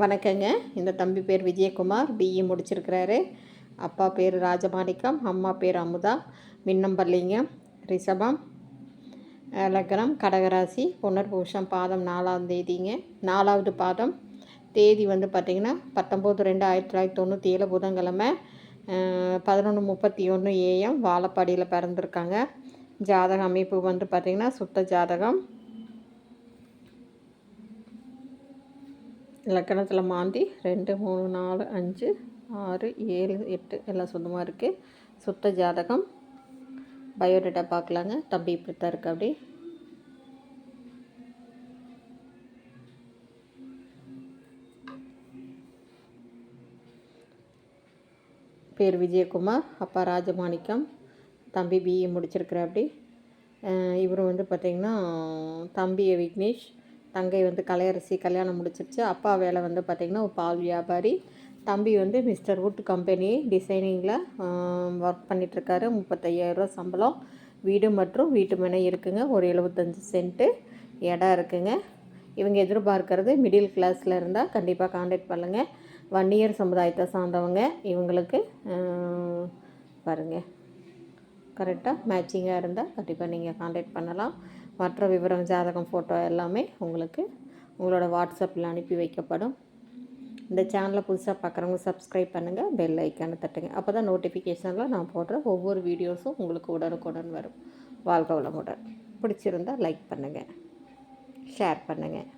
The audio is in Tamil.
வணக்கங்க. இந்த தம்பி பேர் விஜயகுமார். BE e. முடிச்சிருக்கிறாரு. அப்பா பேர் ராஜமாணிக்கம் அம்மா பேர் அமுதா. மின்னம்பள்ளிங்க ரிஷபம். லக்னம். கடகராசி. புனர்பூஷம் பாதம் நாலாம் தேதிங்க. நாலாவது பாதம். தேதி வந்து பார்த்திங்கன்னா பத்தொம்போது ரெண்டு ஆயிரத்தி தொள்ளாயிரத்தி தொண்ணூற்றி ஏழு புதன்கிழமை பதினொன்று முப்பத்தி ஒன்று ஏஎம் வாழப்பாடியில் பிறந்திருக்காங்க. ஜாதக அமைப்பு வந்து பார்த்திங்கன்னா சுத்த ஜாதகம். இலக்கணத்தில் மாந்தி ரெண்டு மூணு நாலு அஞ்சு ஆறு ஏழு எட்டு. எல்லாம் சொந்தமாக இருக்குது சுத்த ஜாதகம். பயோடேட்டா பார்க்கலாங்க. தம்பி இப்படி தான் இருக்கு அப்படி. பேர் விஜயகுமார் அப்பா ராஜமாணிக்கம். தம்பி பிஇ முடிச்சிருக்கிற அப்படி. இவர் வந்து பார்த்திங்கன்னா தம்பி விக்னேஷ் தங்கை வந்து கலையரசி கல்யாணம் முடிச்சிருச்சு. அப்பா வேலை வந்து பார்த்திங்கன்னா ஒரு பால் வியாபாரி. தம்பி வந்து மிஸ்டர் வுட் கம்பெனி டிசைனிங்கில் ஒர்க் பண்ணிகிட்ருக்காரு முப்பத்தையாயிரரூவா சம்பளம். வீடு மற்றும் வீட்டு மனை இருக்குங்க. ஒரு எழுபத்தஞ்சி சென்ட்டு இடம் இருக்குங்க. இவங்க எதிர்பார்க்கறது மிடில் கிளாஸில் இருந்தால் கண்டிப்பாக காண்டாக்ட் பண்ணுங்கள் வன்னியர் சமுதாயத்தை சார்ந்தவங்க இவங்களுக்கு பாருங்கள் கரெக்டாக மேட்சிங்காக இருந்தால் கண்டிப்பாக நீங்கள் காண்டாக்ட் பண்ணலாம். மற்ற விவரம் ஜாதகம் ஃபோட்டோ எல்லாமே உங்களுக்கு உங்களோட வாட்ஸ்அப்பில் அனுப்பி வைக்கப்படும். இந்த சேனலை புதுசாக பார்க்குறவங்க சப்ஸ்கிரைப் பண்ணுங்கள் பெல் ஐக்கானை தட்டுங்க. அப்போ தான் நோட்டிஃபிகேஷனில் நான் போடுற ஒவ்வொரு வீடியோஸும் உங்களுக்கு உடனுக்குடன் வரும். வாழ்க வளமுடன். பிடிச்சிருந்தால் லைக் பண்ணுங்கள் ஷேர் பண்ணுங்கள்